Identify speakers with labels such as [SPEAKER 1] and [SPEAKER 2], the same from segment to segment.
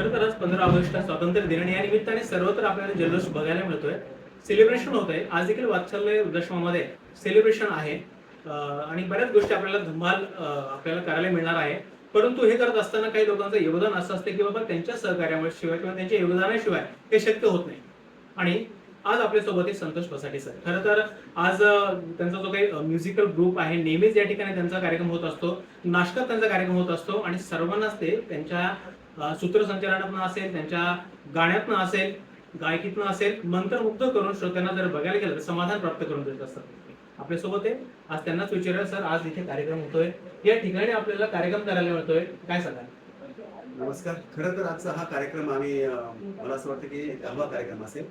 [SPEAKER 1] खर तर पंधरा ऑगस्ट स्वातंत्र्य दिन आणि या निमित्ताने सर्वत्र आपल्याला जल्लोष बघायला मिळतोय. सेलिब्रेशन होत आहे. आज देखील वात्सल्य वृद्धाश्रमामध्ये सेलिब्रेशन आहे. आणि बऱ्याच गोष्टी आपल्याला धमाल आपल्याला करायला मिळणार आहे. परंतु हे करत असताना काही लोकांचं योगदान असं असतं की बाबा त्यांच्या सहकार्यामुळे शिवाय किंवा त्यांच्या योगदानाशिवाय हे शक्य होत नाही. आणि आज आपल्यासोबत संतोष बसाटे सर. खरं तर आज त्यांचा जो काही म्युझिकल ग्रुप आहे नेहमीच या ठिकाणी त्यांचा कार्यक्रम होत असतो. नाशकात त्यांचा कार्यक्रम होत असतो. आणि सर्वांनाच ते त्यांच्या सूत्रसंचालनातनं असेल त्यांच्या गाण्यातनं असेल गायकीतनं असेल मंत्रमुग्ध करून श्रोत्यांना जर बघायला गेलं तर समाधान प्राप्त करून देत असतात. आपल्यासोबत आहे. आज त्यांनाच विचारूया सर आज इथे कार्यक्रम होतोय. या ठिकाणी आपल्याला कार्यक्रम करायला मिळतोय. काय सांगाल?
[SPEAKER 2] नमस्कार. खरं तर आजचा हा कार्यक्रम आम्ही मला असं वाटतं की दहावा कार्यक्रम असेल.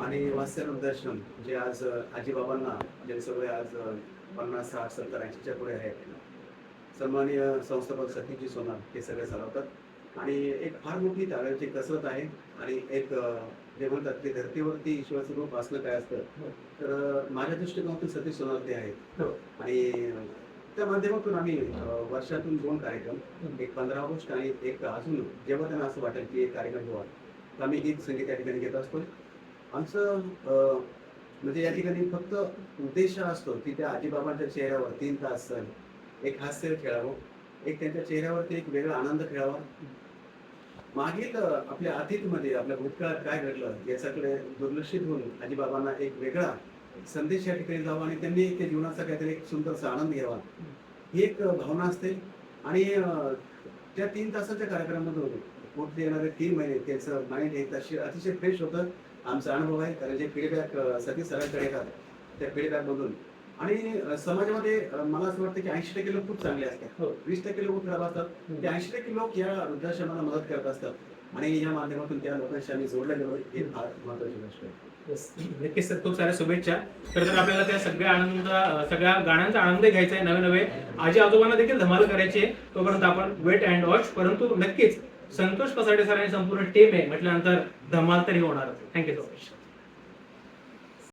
[SPEAKER 2] आणि वात्सल्य दर्शन जे आज आजीबाबांना जे सगळे आज पन्नास साठ सत्तर ऐंशीच्या पुढे आहेत. सन्माननीय संस्थापक सतीजी सोनार हे सगळे चालवतात आणि एक फार मोठी ताळ्याची कसरत आहे आणि एक जे म्हणतात की धर्तीवरती ईश्वराचं रूप असणं काय असतं तर अं, माझ्या दृष्टिकोनातून सतीश सोनार ते आहेत.
[SPEAKER 1] हो.
[SPEAKER 2] आणि त्या माध्यमातून आम्ही वर्षातून दोन कार्यक्रम एक पंधरा ऑगस्ट आणि एक अजून जेव्हा त्यांना असं वाटेल की एक कार्यक्रम व्हावा तर आम्ही गीत संगीत या ठिकाणी घेत असतो. आमचं म्हणजे या ठिकाणी फक्त उद्देश हा असतो की त्या आजीबाबांच्या चेहऱ्यावर तीन तास एक हास्य खेळावं. एक त्यांच्या चेहऱ्यावरती एक वेगळा आनंद खेळावा मागील आपल्या अतीतमध्ये आपल्या भूतकाळात काय घडलं याच्याकडे दुर्लक्षित होऊन आजीबाबांना एक वेगळा संदेश या ठिकाणी जावा आणि त्यांनी त्या जीवनाचा काहीतरी एक सुंदरसा आनंद घ्यावा. ही एक भावना असते. आणि त्या तीन तासाच्या कार्यक्रमामधून पुढे येणारे तीन महिने त्याचं माइंड हे तशी अतिशय फ्रेश होतं. आमचा अनुभव आहे. कारण जे फीडबॅक सतीश सरांकडे येतात त्या फीडबॅकमधून आणि समाजामध्ये मला असं वाटतं की ऐंशी टक्के लोक खूप चांगले असतात.
[SPEAKER 1] हो.
[SPEAKER 2] वीस टक्के लोक खराब असतात. ते ऐंशी टक्के लोक या वृद्धाश्रमाला मदत करत असतात. आणि या माध्यमातून त्या लोकांशी आम्ही जोडल्या गेलो. ही फार महत्वाची गोष्ट आहे.
[SPEAKER 1] नक्कीच सर खूप साऱ्या शुभेच्छा. खरं तर आपल्याला त्या सगळ्या आनंद सगळ्या गाण्यांचा आनंद घ्यायचा आहे नवे नवे आजी आजोबांना देखील धमाल करायची आहे. तोपर्यंत आपण वेट अँड वॉच परंतु नक्कीच संतोष पसाडे सर आणि संपूर्ण टीम आहे. म्हटल्यानंतर धमाल तरी होणार. Thank you so much